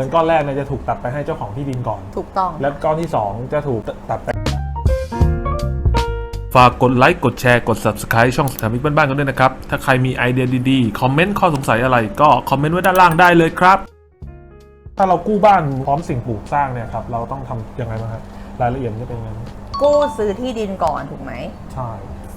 เงินก้อนแรกเนี่ยจะถูกตัดไปให้เจ้าของที่ดินก่อน ถูกต้อง และก้อนที่ 2 จะถูกตัดไป ฝากกดไลค์กดแชร์กด Subscribe ช่องสถามิกบ้านๆกันด้วยนะครับ ถ้าใครมีไอเดียดีๆ คอมเมนต์ข้อสงสัยอะไรก็คอมเมนต์ไว้ด้านล่างได้เลยครับ ถ้าเรากู้บ้านพร้อมสิ่งปลูกสร้างเนี่ยครับเราต้องทำยังไงบ้างครับรายละเอียดมันจะเป็นยังไงบ้างกู้ซื้อที่ดินก่อนถูกไหม ใช่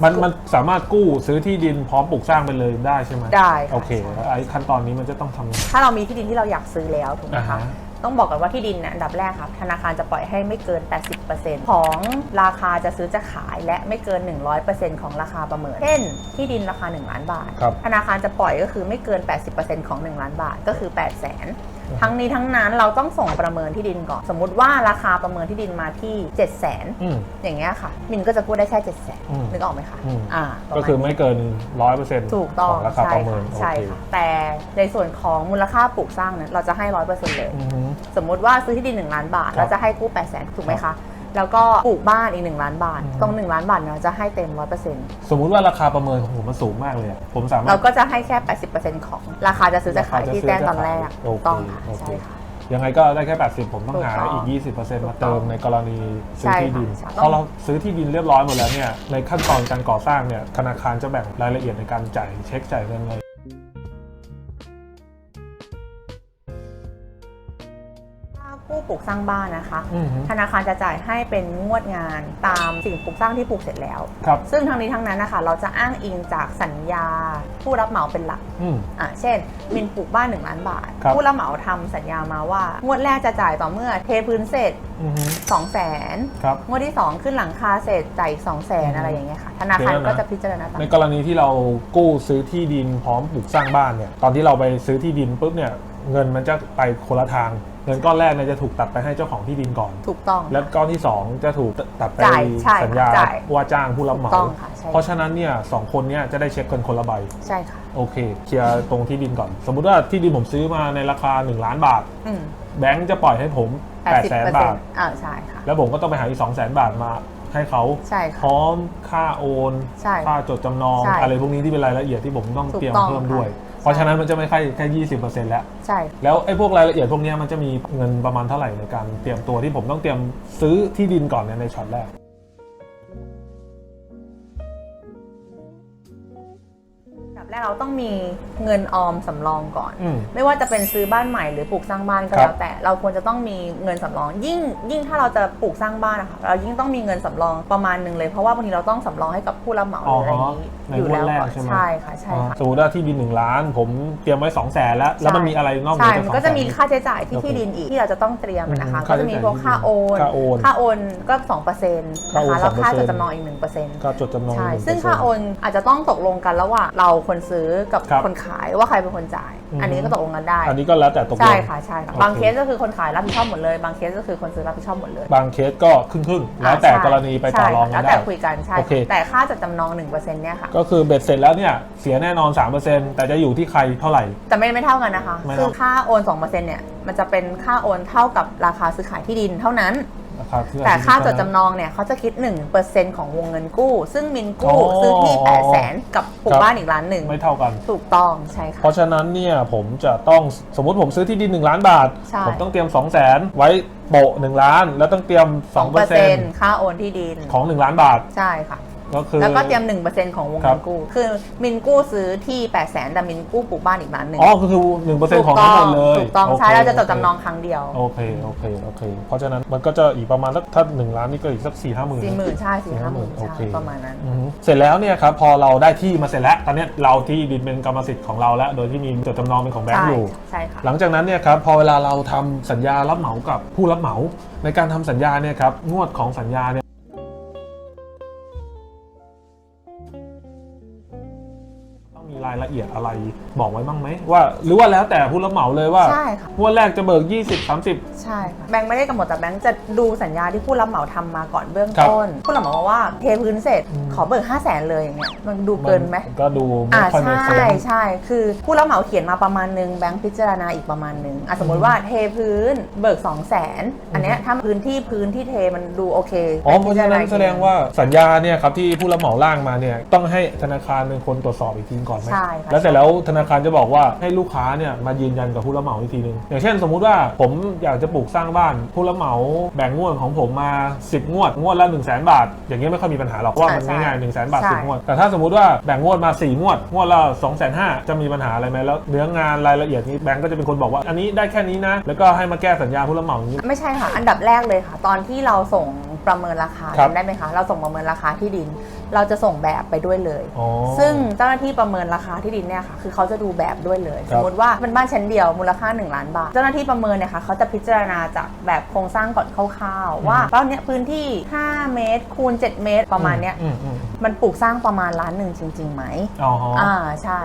มันมันสามารถกู้ซื้อที่ดินพร้อมปลูกสร้างไปเลยได้ใช่ไหมได้ค่ะโอเคแล้วไอ้ขั้นตอนนี้มันจะต้องทำยังไง ถ้าเรามีที่ดินที่เราอยากซื้อแล้วถูกไหมอ่าคะ ฮะ ต้องบอกกันว่าที่ดินเนี่ยอันดับแรกครับธนาคารจะปล่อยให้ไม่เกิน 80%ของราคาจะซื้อจะขายและไม่เกิน 100%ของราคาประเมิน เช่น ที่ดินราคา 1 ล้านบาท ครับ ธนาคารจะปล่อยก็คือไม่เกิน 80%ของ 1 ล้านบาทก็คือ 8 0 0 0 0 0 ทั้งนี้ทั้งนั้นเราต้องส่งประเมินที่ดินก่อน สมมุติว่าราคาประเมินที่ดินมาที่ 7 0 0 0 0อืม อย่างเงี้ยค่ะ มินก็จะกู้ได้แค่7 0 0 0 0 อืมนึกออกไหมคะอืม อ่าประก็มาณคือนี้ไม่เกินร้อยเปอร์เซ็นต์ถูกต้องของราคาใช่ประเมินค่ะโอใช่เคค่ะแต่ในส่วนของมูลค่าปลูกสร้างเนี่ยเราจะให้ร้อยเปอร์เซ็นต์เลย อือฮึ สมมุติว่าซื้อที่ดิน1ล้านบาท ครับเราจะให้กู้8 0 0 0 0ถูกไหมคะ แล้วก็ปลูกบ้านอีก 1 ล้านบาทอืมตรง 1 ล้านบาทเนี่ยเราจะให้เต็ม 100%สมมุติว่าราคาประเมินของผมมันสูงมากเลยอะผมสามารถเราก็จะให้แค่ 80%ของราคาจะซื้อจะขายที่แจ้งตอนแรกโอถูกเคต้องค่ะโอเคใช่ค่ะยังไงก็ได้แค่ 80 ผมต้องหาถูกต้องอีก 20%มาถูเติกต้มองในกรณีซื้อใช่ที่ดินค่ะพอเราซื้อที่ดินเรียบร้อยหมดแล้วเนี่ยในขั้นตอนการก่อสร้างเนี่ยธนาคารจะแบ่งรายละเอียดในการจ่ายเช็คจ่ายเงินเลย ปลูกสร้างบ้านนะคะ อือฮึธนาคารจะจ่ายให้เป็นงวดงานตามสิ่งปลูกสร้างที่ปลูกเสร็จแล้ว ครับ ซึ่งทั้งนี้ทั้งนั้นนะคะเราจะอ้างอิงจากสัญญาผู้รับเหมาเป็นหลักอืม อะเช่น มินปลูกบ้าน1ล้านบาท ครับ ผู้รับเหมาทำสัญญามาว่า งวดแรกจะจ่ายต่อเมื่อเทพื้นเสร็จอือฮึ2 0 0 0 0นครับ งวดที่ 2 ขึ้นหลังคาเสร็จจ่ายอีก 2 0 0 0 0 0อะไรอย่างเงี้ยค่ะ ธนาคารเดี๋ยวนะ ก็จะพิจารณาตามในกรณีที่เรากู้ซื้อที่ดินพร้อมปลูกสร้างบ้านเนี่ย ตอนที่เราไปซื้อที่ดินปุ๊บเนี่ย เงินมันจะไปคนละทาง เงินก้อนแรกเนี่ยจะถูกตัดไปให้เจ้าของที่ดินก่อน ถูกต้อง และก้อนที่ 2 จะถูกตัดไปจ่ายใช่สัญญาจ่ายว่าจ้างผู้รับเหมาถูกต้องค่ะใช่ เพราะฉะนั้นเนี่ยสองคนเนี่ยจะได้เช็คกันคนละใบ ใช่ค่ะ โอเค เคลียร์ตรงที่ดินก่อน สมมุติว่าที่ดินผมซื้อมาในราคา 1 ล้านบาท อืมแบงก์จะปล่อยให้ผม8 0 0 0 0 0บาท อ่าใช่ค่ะ แล้วผมก็ต้องไปหาอีก 2 0 0 0 0 0 บาทมาให้เขา ใช่พค่ะ ร้อมค่าโอน ใช่ค่าจดจำนอง ใช่อะไรพวกนี้ที่เป็นรายละเอียดที่ผมต้องถูกเตรียมต้องเพิ่มด้วยค่ะ เพราะฉะนั้นมันจะไม่ใช่แค่20%แล้ว ใช่ แล้วไอ้พวกรายละเอียดพวกเนี้ยมันจะมีเงินประมาณเท่าไหร่ในการเตรียมตัวที่ผมต้องเตรียมซื้อที่ดินก่อนเนี่ยในช็อตแรก แรกเราต้องมีเงินออมสำรองก่อน อืม ไม่ว่าจะเป็นซื้อบ้านใหม่หรือปลูกสร้างบ้านก็ครัแล้บ วแต่เราควรจะต้องมีเงินสำรอง ยิ่งยิ่งถ้าเราจะปลูกสร้างบ้านนะคะเรายิ่งต้องมีเงินสำรองประมาณหนึ่งเลยเพราะว่าบางทีเราต้องสำรองให้กับผู้รับเหมาหรืออะไรอย่างนี้ในอยู่งวแล้ดวแรกก่อนใช่ไหมใช่ค่ะใช่ค่ะ สมมติว่าที่ดินหนึ่งล้าน ผมเตรียมไว้2 0 0แสนแล้ว แล้วมันมีอะไรนอกเหนืใช่ อจากมันสองก็แสจะนมีค่าใช้จ่ายที่โอเคที่ดินอีกที่เราจะต้องเตรียมนะคะ อืมก็จะมีพวกค่าโอน ค่าโอนค่าโอนก็2%นะค่าโอนคะ แล้วค่า2%จดจำนองอีก1%ก็จดจำนองใช่1%ซึ่งค่าโอนอาจจะต้องตกลงกันระหว่างเราคนซื้อกับครับคนขายว่าใครเป็นคนจ่าย อืมอันนี้ก็ตกลงกันได้ อันนี้ก็แล้วแต่ตกลง ใช่ค่ะใช่ค่ะโอเค บางเคสก็คือคนขายรับผิดชอบหมดเลย บางเคสก็คือคนซื้อรับผิดชอบหมดเลยบางเคสก็ครึ่งครึ่งๆแล้วแต่อ่าใช่กรณีไปต่อรองใช่กัแล้นวได้ แต่คุยกันใช่โอเค แต่ค่าจัดจำนอง1%เนี่ยค่ะ ก็คือเบ็ดเสร็จแล้วเนี่ยเสียแน่นอน 3%แต่จะอยู่ที่ใครเท่าไหร่ แต่ไม่ไม่เท่ากันนะคะ ไม่คืเท่าอค่าโอน2%เนี่ย มันจะเป็นค่าโอนเท่ากับราคาซื้อขายที่ดินเท่านั้นนะครับที่ แต่ค่าจดที่จำนองเนี่ยเขาจะคิด 1%ของวงเงินกู้ ซึ่งมินกู้อ๋อซื้อที่ 8 0 0 0 0 0กับปลูครักบบ้านอีกล้านหนึ่งไม่เท่ากัน ถูกต้องใช่ค่ะเพราะฉะนั้นเนี่ยผมจะต้องสมมุติผมซื้อที่ดิน 1 ล้านบาทใช่ผมต้องเตรียม 2 0 0 0 0 0ไว้โปะ1ล้าน แล้วต้องเตรียม 2%ค่าโอนที่ดินของ 1 ล้านบาทใช่ค่ะ ก็คือ แล้วก็เตรียม 1%ของวงครัเงิบ นกู้ คือมินกู้ซื้อที่ 8 0 0 0 0 0แต่มินกู้ปลูกบ้านอีกล้านหนึ่งอ๋อก็คือ1%ของทั้งหมดเลยถูกต้องโคใช่เราจะจดโคจำนองครั้งเดียวโอเคโอเคโอเค เพราะฉะนั้นมันก็จะอีกประมาณสักถ้า1ล้านนี่ก็อีกสัก4 5หมื่น สี่หมื่นใช่สี่ห้าหมื่นโอเคใช่ประมาณนั้น อือฮึเสร็จแล้วเนี่ยครับพอเราได้ที่มาเสร็จแล้ว ตอนเนี้ยเราที่ดินเป็นกรรมสิทธิ์ของเราแล้ว โดยที่มีจดจำนองเป็นของแบงใช่ก์อยู่ ใช่ค่ะ หลังจากนั้นเนี่ยครับพอเวลาเราทำสัญญารับเหมากับผู้รับเหมา ในการทำสัญญาเนี่ยครับงวดของสัญญาเนี่ย เอียดอะไรบอกไว้บ้างไหมว่า หรือว่าแล้วแต่ผู้รับเหมาเลยว่าใช่ค่ะ งวดแรกจะเบิก 20 30 ใช่ค่ะแบงค์ไม่ได้กำหนดแต่แบงค์จะดูสัญญาที่ผู้รับเหมาทำมาก่อนเบื้องครับต้น ผู้รับเหมาบอกว่าเทพื้นเสร็จอืม ขอเบิก 5 0 0แสนเลยอย่างเงี้ยมันดูเกินไหมก็ดูไม่อ่าค่อยมีใช่เซนส์ใช่คือผู้รับเหมาเขียนมาประมาณนึงแบงค์พิจารณาอีกประมาณนึงอะสมมติว่าเทพื้นเบิก 2 0 0แสนอันเนี้ยถ้าพื้นที่พื้นที่เทมันดูโอเคอ๋อเพราะฉะนั้นพิจแสดงว่าสัญญาเนี่ยครับที่ผู้รับเหมาร่างมาเนี่ยต้องให้ธนาคารเป็นคนตรวจสอบอีกทีก่อนไหมใช่ช่ค่ะ แล้วเสร็จแล้วธนาคารจะบอกว่าให้ลูกค้าเนี่ยมายืนยันกับผู้รับเหมาอีกทีนึง อย่างเช่นสมมุติว่าผมอยากจะปลูกสร้างบ้านผู้รับเหมาแบ่งงวดของผมมา 10 งวด งวดละ1 0 0 0 0แบาท อย่างเงี้ยไม่ค่อยมีปัญหาหรอกเพราะว่ามันใช่ง่ายๆ1 0 0 0 0แบาทใช่สิบงวด แต่ถ้าสมมติว่าแบ่งงวดมา 4 งวด งวดละ2 5 0 0 0จะมีปัญหาอะไรไหมแล้วเนื้องานรายละเอียดนี้แบงก์ก็จะเป็นคนบอกว่าอันนี้ได้แค่นี้นะ แล้วก็ให้มาแก้สัญญาผู้รับเหมาอย่างนี้ ไม่ใช่ค่ะ อันดับแรกเลยค่ะ ตอนที่เราส่ง ประเมินราคาครับ จำได้ไหมคะ เราส่งประเมินราคาที่ดิน เราจะส่งแบบไปด้วยเลย อ๋อ ซึ่งเจ้าหน้าที่ประเมินราคาที่ดินเนี่ยค่ะ คือเขาจะดูแบบด้วยเลยคสรับมมติว่าเป็นบ้านชั้นเดียวมูลค่า 1 ล้านบาท เจ้าหน้าที่ประเมินเนี่ยค่ะเขาจะพิจารณาจากแบบโครงสร้างก่อนคร่าวๆว่าบ้านเนี้ยพื้นที่ 5 เมตร คูณ 7 เมตรประมาณเนี้ยอืมอืมมันปลูกสร้างประมาณล้านหนึ่งจริงๆไหม อ๋ออ่าใช่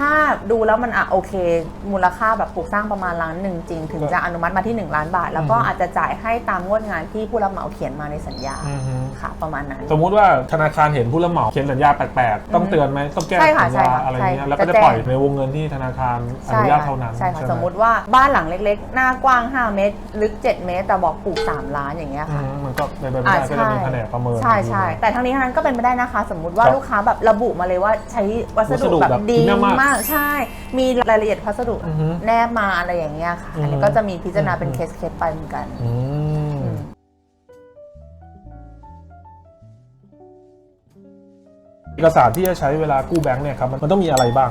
ถ้าดูแล้วมันอะโอเค มูลค่าแบบปลูกสร้างประมาณล้านหนึ่งจริง ถึงจะอนุมัติมาที่ 1 ล้านบาท แล้วก็อืมอาจจะจ่ายให้ตามงวดงานที่ผู้รับเหมาเขียนมาในสัญญาอืมฮึ ค่ะประมาณนั้น สมมุติว่าธนาคารเห็นผู้รับเหมาเขียนสัญญาแปลกๆต้องเตือนไหมต้องแก้ใช่ค่ะสัญใช่ญาค่ะอะไรเงี้ยใช่แล้วก็จะจะแจ้ง ปล่อยในวงเงินที่ธนาคารอใช่นุญาตค่ะเท่านั้นใช่ค่ะไห สมมุติว่าบ้านหลังเล็กๆ หน้ากว้าง 5 เมตร ลึก 7 เมตร แต่บอกปลูก 3 ล้านอย่างเงี้ยอืค่ะมมันก็เป็นไปไม่อ่าได้ก็จะมีแผนกประเมิน ใช่ใช่แต่ทั้งนี้ทั้งนั้นก็เป็นไปได้นะคะ สมมุติว่าครับลูกค้าแบบระบุมาเลยว่าใช้วัสวัสดุดุแบบแบบดีพรีเมียมมากมากใช่ มีรายละเอียดพัสดุอือฮึแนบมาอะไรอย่างเงี้ยค่ะ อันอืนี้อฮึก็จะมีพิจารณาเป็นอืม เคสเคสไปเหมือนกันอืมอืมเอกสารที่จะใช้เวลากู้แบงค์เนี่ยครับมันมันต้องมีอะไรบ้าง